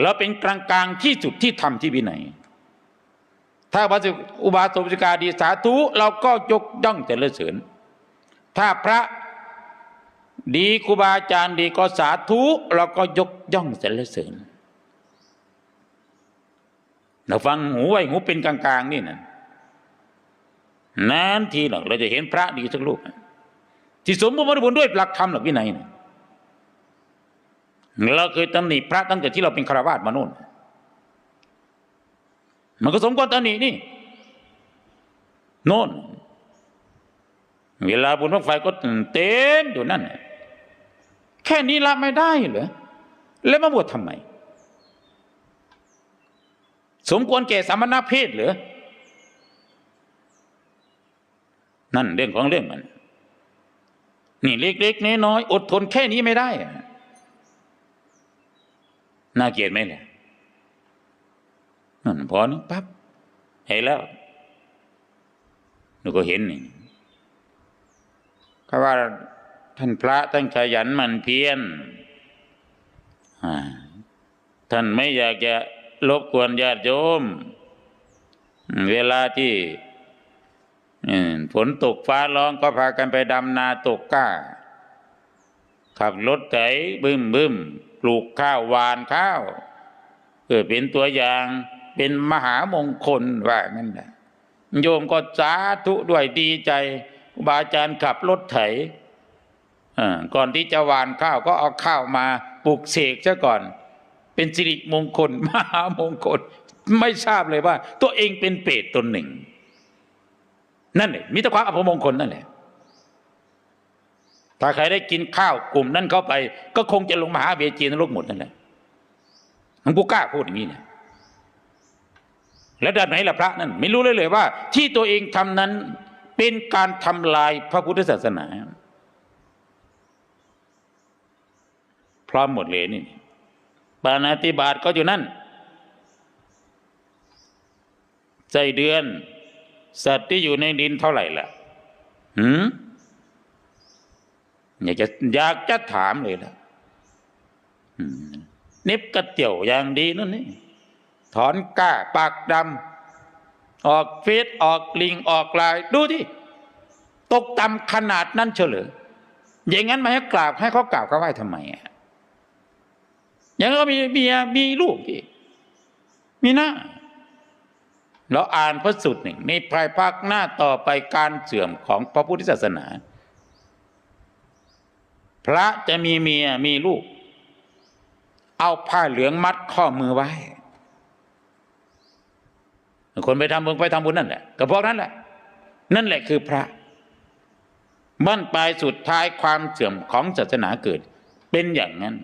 เราเป็นกลางกลางๆที่สุดที่ทำที่วินัยถ้าวัสอุบาสกอุบาสิกาดีสาธุเราก็ยกย่องแต่ละเสริญถ้าพระดีครูบาอาจารย์ดีก็สาธุเราก็ยกย่องแต่ละเสริญเราฟังหูไว้หูเป็นกลางๆนี่นะนานทีหรอกเราจะเห็นพระดีสักรูปที่สมบูรณ์บริบูรณ์ด้วยหลักธรรมหลักวินัยนะ เราเคยตำหนิพระตั้งแต่ที่เราเป็นคารวาสมาโน่น มันก็สมควรตำหนินี่โน่น เวลาบุญพระไฟก็เต็มอยู่นั่น แค่นี้ละไม่ได้เหรอ แล้วมาบวชทำไม สมควรแก่สามณเพศเหรอ นั่นเรื่องของเรื่องมัน นี่เล็กๆน้อยๆอดทนแค่นี้ไม่ได้อะ น่าเกลียดไหมล่ะนั่นพอนึงปั๊บเห็นแล้วหนูก็เห็นนี่เขาว่าท่านพระท่านขยันหมันเพียรอ่าท่านไม่อยากจะรบกวนญาติโยม เวลาที่อืมฝนตกฟ้าร้องก็พากันไปดำนาตกก้า ขับรถไถบึ้มบึ้มปลูกข้าวหวานข้าวเพื่อเป็นตัวอย่างเป็นมหามงคลว่างั้นนะโยมก็สาธุด้วยดีใจบาอาจารย์ขับรถไถก่อนที่จะหวานข้าวก็เอาข้าวมาปลูกเสกซะก่อน เป็นสิริมงคล มหามงคล ไม่ทราบเลยว่า ตัวเองเป็นเปรตตนหนึ่ง นั่นแหละมิตรความอัปมงคลนั่นแหละ ถ้าใครได้กินข้าวกลุ่มนั้นเข้าไป ก็คงจะลงมหาเวจีนรกหมดนั่นแหละมันกูกล้าพูดอย่างนี้เนี่ยแล้วด้านไหนล่ะพระนั่นไม่รู้เลยเลยว่า ที่ตัวเองทำนั้นเป็นการทำลายพระพุทธศาสนาพร้อมหมดเลยนี่ปานาติบาตก็อยู่นั่นใจเดือน สัตว์ที่อยู่ในดินเท่าไหร่ล่ะหืม อยากจะอยากจะถามเลยล่ะนิบกระเตี่ยวอย่างดีนั่นนี่ ถอนก้าปากดำออกเฟซออกลิงออกลาย ดูที่ตกต่ำขนาดนั้นเฉลยอย่างนั้นมาให้กราบให้เขากราบเขาไหว้ทำไมอะอย่างนั้นก็มีเมียมีลูกอีกมีหน้าเราอ่านพระสูตรหนึ่งในภายภาคหน้าต่อไปการเสื่อมของพระพุทธศาสนา พระจะมีเมียมีลูก เอาผ้าเหลืองมัดข้อมือไว้ คนไปทำบุญไปทำบุญนั่นแหละก็เพราะนั้นแหละ นั่นแหละคือพระบั้นปลายสุดท้ายความเสื่อมของศาสนาเกิด เป็นอย่างนั้น